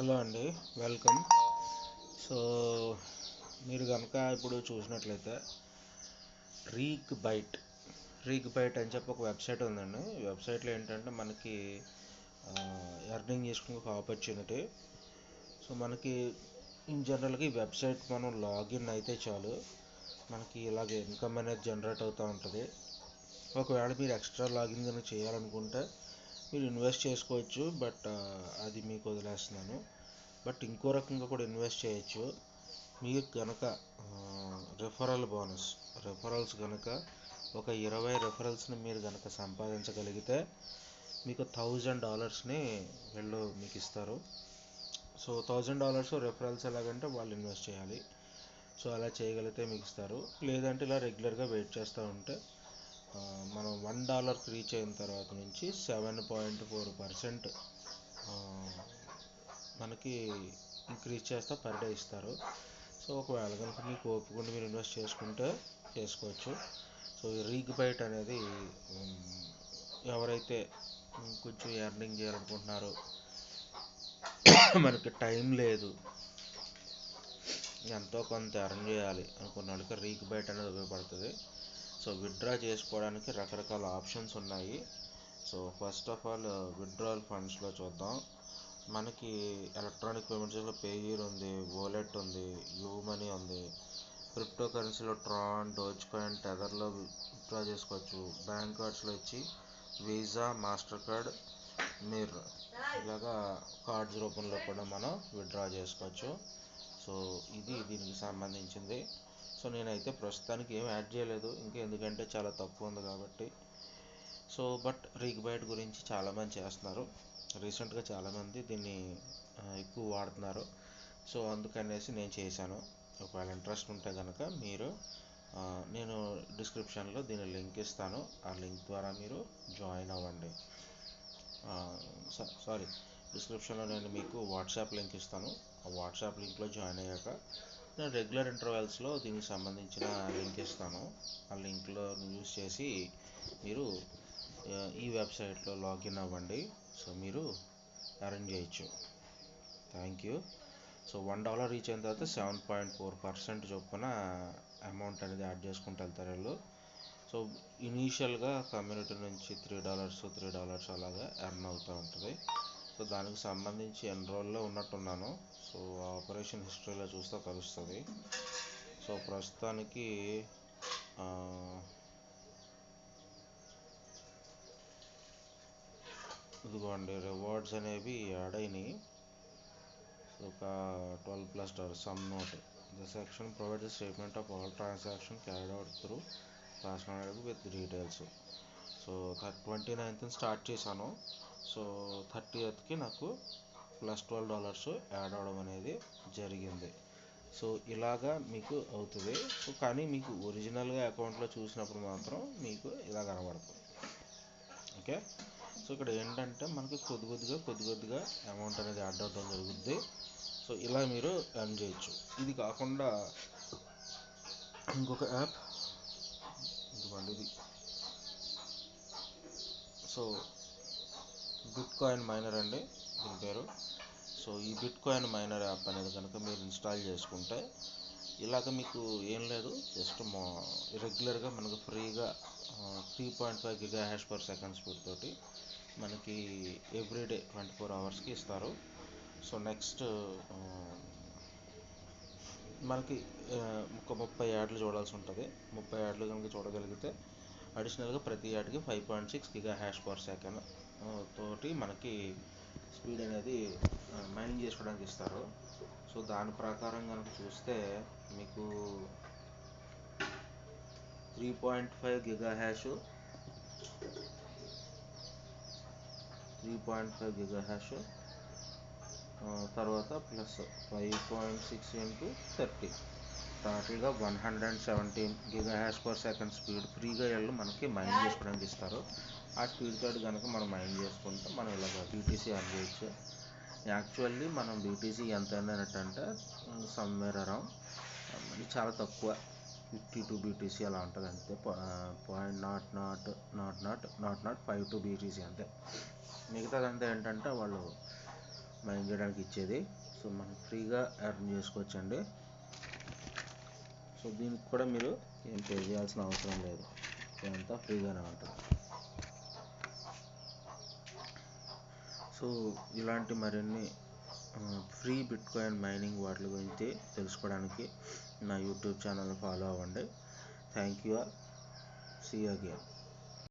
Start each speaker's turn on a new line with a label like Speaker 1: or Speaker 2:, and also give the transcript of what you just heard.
Speaker 1: Hello అండి welcome. So మీరు కనుక ఇప్పుడు చూసినట్లయితే రీక్ బైట్ రీక్ బైట్ అని చెప్పి ఒక వెబ్సైట్ ఉందండి. వెబ్సైట్లో ఏంటంటే మనకి ఎర్నింగ్ చేసుకునే ఒక ఆపర్చునిటీ. సో మనకి ఇన్ జనరల్గా ఈ వెబ్సైట్ మనం లాగిన్ అయితే చాలు. మనకి ఇలాగే ఇన్కమ్ అనేది జనరేట్ అవుతూ ఉంటుంది. ఒకవేళ మీరు ఎక్స్ట్రా లాగిన్ కనుక చేయాలనుకుంటే మీరు ఇన్వెస్ట్ చేసుకోవచ్చు బట్ uh, అది మీకు వదిలేస్తున్నాను. బట్ ఇంకో రకంగా కూడా ఇన్వెస్ట్ చేయొచ్చు. మీరు కనుక రెఫరల్ బోనస్ రెఫరల్స్ కనుక ఒక ఇరవై రెఫరల్స్ని మీరు కనుక సంపాదించగలిగితే మీకు థౌజండ్ డాలర్స్ని వీళ్ళు మీకు ఇస్తారు. సో థౌజండ్ డాలర్స్ రెఫరల్స్ ఎలాగంటే వాళ్ళు ఇన్వెస్ట్ చేయాలి. సో అలా చేయగలిగితే మీకు ఇస్తారు. లేదంటే ఇలా రెగ్యులర్గా వెయిట్ చేస్తూ ఉంటే మనం వన్ డాలర్కి రీచ్ అయిన తర్వాత నుంచి సెవెన్ పాయింట్ ఫోర్ పర్సెంట్ మనకి ఇంక్రీజ్ చేస్తా పర్ డే ఇస్తారు. సో ఒకవేళ కనుక మీకు ఒప్పుకుంటే మీరు ఇన్వెస్ట్ చేసుకుంటే చేసుకోవచ్చు. సో ఈ రీగ్ బైట్ అనేది ఎవరైతే కొంచెం ఎర్నింగ్ చేయాలనుకుంటున్నారో మనకి టైం లేదు. ఎంతో కొంత ఎర్న్ చేయాలి అనుకున్న వాళ్ళకి రీక్ బైట్ అనేది ఉపయోగపడుతుంది. సో విత్డ్రా చేసుకోవడానికి రకరకాల ఆప్షన్స్ ఉన్నాయి. So first of all withdrawal ఫండ్స్లో చూద్దాం. మనకి ఎలక్ట్రానిక్ పేమెంట్స్లో పేయర్ ఉంది వాలెట్ ఉంది యూ మనీ ఉంది. క్రిప్టో కరెన్సీలో ట్రాన్ డోజ్ కాయిన్ టెదర్లో విత్డ్రా చేసుకోవచ్చు. బ్యాంక్ కార్డ్స్లో వచ్చి వీసా మాస్టర్ కార్డ్ మిర్ ఇలాగా కార్డ్స్ రూపంలో కూడా మనం విత్డ్రా చేసుకోవచ్చు. సో ఇది దీనికి సంబంధించింది. సో నేనైతే ప్రస్తుతానికి ఏం యాడ్ చేయలేదు. ఇంకా ఎందుకంటే చాలా తక్కువ ఉంది కాబట్టి. సో బట్ రీక్ బైట్ గురించి చాలామంది చేస్తున్నారు. రీసెంట్గా చాలామంది దీన్ని ఎక్కువ వాడుతున్నారు. సో అందుకనేసి నేను చేశాను. ఒకవేళ ఇంట్రెస్ట్ ఉంటే కనుక మీరు నేను డిస్క్రిప్షన్లో దీని లింక్ ఇస్తాను. ఆ లింక్ ద్వారా మీరు జాయిన్ అవ్వండి. సారీ డిస్క్రిప్షన్లో నేను మీకు వాట్సాప్ లింక్ ఇస్తాను. ఆ వాట్సాప్ లింక్లో జాయిన్ అయ్యాక నేను రెగ్యులర్ ఇంటర్వెల్స్లో దీనికి సంబంధించిన లింక్ ఇస్తాను. ఆ లింక్లో యూజ్ చేసి మీరు ఈ వెబ్సైట్లో లాగిన్ అవ్వండి. సో మీరు అరేంజ్ చేయొచ్చు. Thank you. So one dollar reach అయిన తర్వాత సెవెన్ పాయింట్ ఫోర్ పర్సెంట్ చొప్పున అమౌంట్ అనేది యాడ్ చేసుకుంటూ వెళ్తారు వీళ్ళు. సో ఇనీషియల్గా కమ్యూనిటీ నుంచి త్రీ డాలర్స్ త్రీ డాలర్స్ అలాగా ఎర్న్ అవుతూ సో దానికి సంబంధించి ఎన్రోల్లో ఉన్నట్టున్నాను. సో ఆపరేషన్ హిస్టరీలో చూస్తే తెలుస్తుంది. సో ప్రస్తుతానికి ఇదిగోండి రివార్డ్స్ అనేవి యాడ్ అయినాయి. సో ఒక twelve plus dollar some note the section provide the statement of all transaction carried out through రాష్ట్రానికి with details so twenty ninth start చేశాను. సో థర్టీ ఎయిత్కి నాకు ప్లస్ ట్వెల్వ్ డాలర్స్ యాడ్ అవడం అనేది జరిగింది. సో ఇలాగా మీకు అవుతుంది. సో కానీ మీకు ఒరిజినల్గా అకౌంట్లో చూసినప్పుడు మాత్రం మీకు ఇలా కనబడుతుంది. ఓకే? సో ఇక్కడ ఏంటంటే మనకి కొద్ది కొద్దిగా కొద్ది కొద్దిగా అమౌంట్ అనేది యాడ్ అవ్వడం జరుగుద్ది. సో ఇలా మీరు ఎర్న్ చేయొచ్చు. ఇది కాకుండా ఇంకొక యాప్ ఇదిగోండి ఇది. సో బిట్ కాయిన్ మైనర్ అండి దీని పేరు. సో ఈ బిట్ కాయిన్ మైనర్ యాప్ అనేది కనుక మీరు ఇన్స్టాల్ చేసుకుంటే ఇలాగ మీకు ఏం లేదు జస్ట్ మా రెగ్యులర్గా మనకు ఫ్రీగా three point five giga hash per second speed తోటి మనకి ఎవ్రీడే ట్వంటీ ఫోర్ అవర్స్కి ఇస్తారు. సో నెక్స్ట్ మనకి ఒక ముప్పై యాడ్లు చూడాల్సి ఉంటుంది. ముప్పై యాడ్లు కనుక చూడగలిగితే అడిషనల్గా ప్రతి యాడ్కి five point six giga hash per second తోటి మనకి స్పీడ్ అనేది మైన్ చేసుకోవడానికి ఇస్తారు. సో దాని ప్రకారం కనుక చూస్తే మీకు three point five giga hash three point five giga hash తర్వాత plus five point six into thirty టోటల్గా one hundred and seventeen giga hash per second speed ఫ్రీగా వీళ్ళు మనకి మైండ్ చేసుకోవడానికి ఇస్తారు. ఆ స్పీడ్ తోటి కనుక మనం మైండ్ చేసుకుంటే మనం ఇలాగ బీటీసీ అర్న్ చేయొచ్చు. యాక్చువల్లీ మనం బీటీసీ ఎంత అంటే సమ్వేర్ అరౌండ్ చాలా తక్కువ. ఫిఫ్టీ టూ బీటీసీ అలా ఉంటుంది అంతే. Point naught naught naught naught naught naught five two BTC అంతే. మిగతాదంతా ఏంటంటే వాళ్ళు మైండ్ చేయడానికి ఇచ్చేది. సో మనం ఫ్రీగా అర్న్ చేసుకోవచ్చండి. సో దీనికి కూడా మీరు ఏం పే చేయాల్సిన అవసరం లేదు. ఇదంతా ఫ్రీగానే ఉంటుంది. సో ఇలాంటి మరిన్ని ఫ్రీ బిట్ కాయిన్ మైనింగ్ వాటి గురించి తెలుసుకోవడానికి నా యూట్యూబ్ ఛానల్ ఫాలో అవ్వండి. Thank you all. See again